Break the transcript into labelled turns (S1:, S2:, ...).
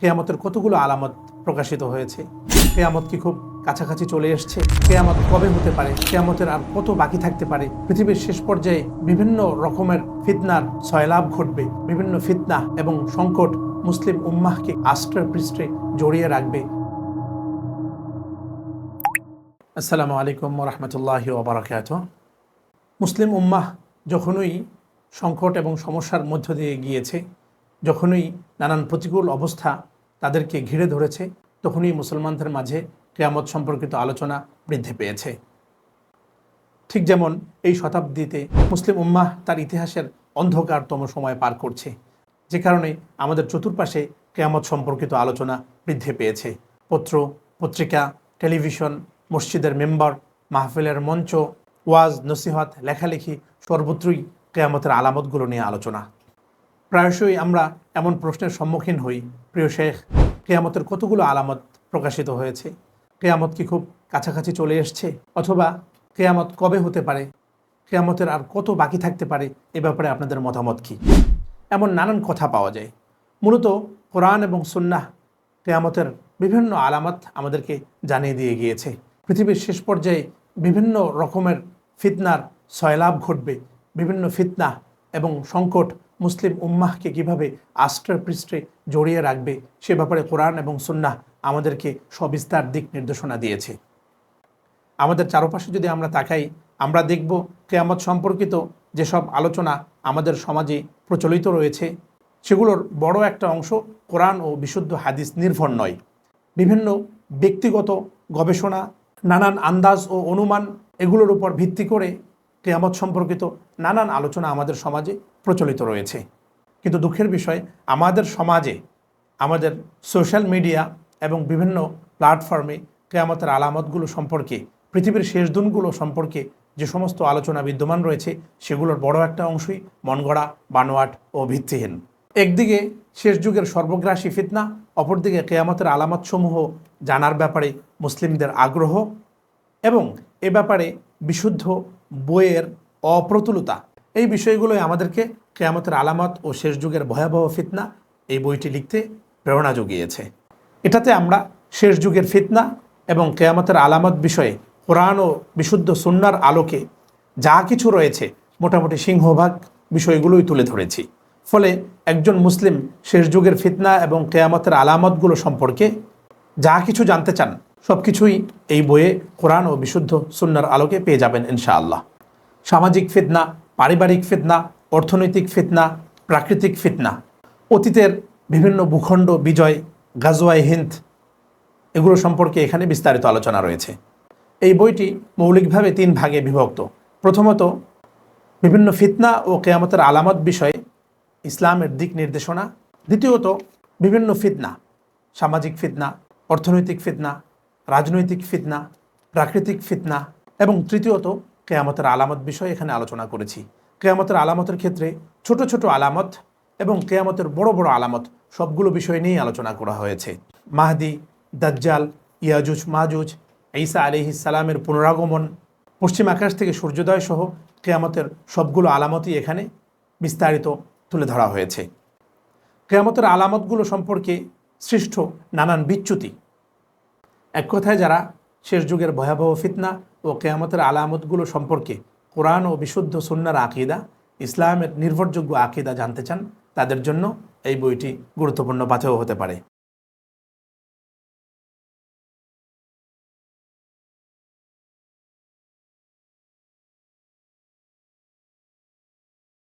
S1: কেয়ামতের কতগুলো আলামত প্রকাশিত হয়েছে? কেয়ামত কি খুব কাছাকাছি চলে এসছে? কেয়ামত কবে হতে পারে? কেয়ামতের আর কত বাকি থাকতে পারে? পৃথিবীর শেষ পর্যায়ে বিভিন্ন রকমের ফিতনার সয়লাভ ঘটবে। বিভিন্ন ফিতনা এবং সংকট মুসলিম উম্মাহকে আষ্ট্রে পৃষ্ঠে জড়িয়ে রাখবে। আসসালামু আলাইকুম রহমতুল্লাহ ওবরাকাত মুসলিম উম্মাহ যখনই সংকট এবং সমস্যার মধ্য দিয়ে গিয়েছে যখনই নানান প্রতিকূল অবস্থা তাদেরকে ঘিরে ধরেছে, তখনই মুসলমানদের মাঝে কেয়ামত সম্পর্কিত আলোচনা বৃদ্ধি পেয়েছে। ঠিক যেমন এই শতাব্দীতে মুসলিম উম্মাহ তার ইতিহাসের অন্ধকারতম সময় পার করছে। যে কারণে আমাদের চতুর্পাশে কেয়ামত সম্পর্কিত আলোচনা বৃদ্ধি পেয়েছে। পত্র, পত্রিকা, টেলিভিশন, মসজিদের মেম্বার, মাহফিলের মঞ্চ, ওয়াজ, নসিহত, লেখালেখি সর্বত্রই কেয়ামতের আলামতগুলো নিয়ে আলোচনা। প্রায়শই আমরা এমন প্রশ্নের সম্মুখীন হই। প্রিয় শেখ, কেয়ামতের কতগুলো আলামত প্রকাশিত হয়েছে? কেয়ামত কি খুব কাছাকাছি চলে এসছে? অথবা কেয়ামত কবে হতে পারে? কেয়ামতের আর কত বাকি থাকতে পারে? এ ব্যাপারে আপনাদের মতামত কি? এমন নানান কথা পাওয়া যায়। মূলত কোরআন এবং সুন্নাহ কেয়ামতের বিভিন্ন আলামত আমাদেরকে জানিয়ে দিয়ে গিয়েছে। পৃথিবীর শেষ পর্যায়ে বিভিন্ন রকমের ফিতনার সয়লাভ ঘটবে। বিভিন্ন ফিতনা এবং সংকট মুসলিম উম্মাহকে কীভাবে আষ্ট্রে পৃষ্ঠে জড়িয়ে রাখবে সে ব্যাপারে কোরআন এবং সুন্নাহ আমাদেরকে সবিস্তার দিক নির্দেশনা দিয়েছে। আমাদের চারপাশে যদি আমরা তাকাই, আমরা দেখব কেয়ামত সম্পর্কিত যেসব আলোচনা আমাদের সমাজে প্রচলিত রয়েছে, সেগুলোর বড় একটা অংশ কোরআন ও বিশুদ্ধ হাদিস নির্ভর নয়। বিভিন্ন ব্যক্তিগত গবেষণা, নানান আন্দাজ ও অনুমান এগুলোর উপর ভিত্তি করে কেয়ামত সম্পর্কিত নানান আলোচনা আমাদের সমাজে প্রচলিত রয়েছে। কিন্তু দুঃখের বিষয়, আমাদের সমাজে, আমাদের সোশ্যাল মিডিয়া এবং বিভিন্ন প্ল্যাটফর্মে কেয়ামতের আলামতগুলো সম্পর্কে, পৃথিবীর শেষ দিনগুলো সম্পর্কে যে সমস্ত আলোচনা বিদ্যমান রয়েছে, সেগুলোর বড় একটা অংশই মনগড়া, বানোয়াট ও ভিত্তিহীন। একদিকে শেষ যুগের সর্বগ্রাসী ফিতনা, অপরদিকে কেয়ামতের আলামতসমূহ জানার ব্যাপারে মুসলিমদের আগ্রহ এবং এ ব্যাপারে বিশুদ্ধ বইয়ের অপ্রতুলতা। এই বিষয়গুলোই আমাদেরকে কেয়ামতের আলামত ও শেষ যুগের ভয়াবহ ফিতনা এই বইটি লিখতে প্রেরণা জুগিয়েছে। এটাতে আমরা শেষ যুগের ফিতনা এবং কেয়ামতের আলামত বিষয়ে কোরআন ও বিশুদ্ধ সুন্নার আলোকে যা কিছু রয়েছে, মোটামুটি সিংহভাগ বিষয়গুলোই তুলে ধরেছি। ফলে একজন মুসলিম শেষ যুগের ফিতনা এবং কেয়ামতের আলামতগুলো সম্পর্কে যা কিছু জানতে চান সব কিছুই এই বইয়ে কোরআন ও বিশুদ্ধ সুন্নার আলোকে পেয়ে যাবেন ইনশাআল্লাহ। সামাজিক ফিতনা, পারিবারিক ফিতনা, অর্থনৈতিক ফিতনা, প্রাকৃতিক ফিতনা, অতীতের বিভিন্ন ভূখণ্ড, বিজয়, গাজওয়াই হিন্দ, এগুলো সম্পর্কে এখানে বিস্তারিত আলোচনা রয়েছে। এই বইটি মৌলিকভাবে তিন ভাগে বিভক্ত। প্রথমত, বিভিন্ন ফিতনা ও কেয়ামতের আলামত বিষয়ে ইসলামের দিক নির্দেশনা। দ্বিতীয়ত, বিভিন্ন ফিতনা, সামাজিক ফিতনা, অর্থনৈতিক ফিতনা রাজনৈতিক ফিতনা, প্রাকৃতিক ফিতনা এবং তৃতীয়ত কেয়ামতের আলামত বিষয়ে এখানে আলোচনা করেছি। কেয়ামতের আলামতের ক্ষেত্রে ছোট ছোট আলামত এবং কেয়ামতের বড় বড় আলামত সবগুলো বিষয় নিয়েই আলোচনা করা হয়েছে। মাহদি, দাজ্জাল, ইয়াজুজ মাহুজ ঈসা আলিহি সালামের পুনরাগমন, পশ্চিম আকাশ থেকে সূর্যোদয় সহ কেয়ামতের সবগুলো আলামতই এখানে বিস্তারিত তুলে ধরা হয়েছে। কেয়ামতের আলামতগুলো সম্পর্কে সৃষ্ট নানান বিচ্যুতি এক কথায় যারা শেষ যুগের ভয়াবহ ফিতনা ও কেয়ামতের আলামতগুলো সম্পর্কে কোরআন ও বিশুদ্ধ সুন্নার আকিদা, ইসলামের নির্ভরযোগ্য আকিদা জানতে চান, তাদের জন্য এই বইটি গুরুত্বপূর্ণ পাথেও হতে পারে।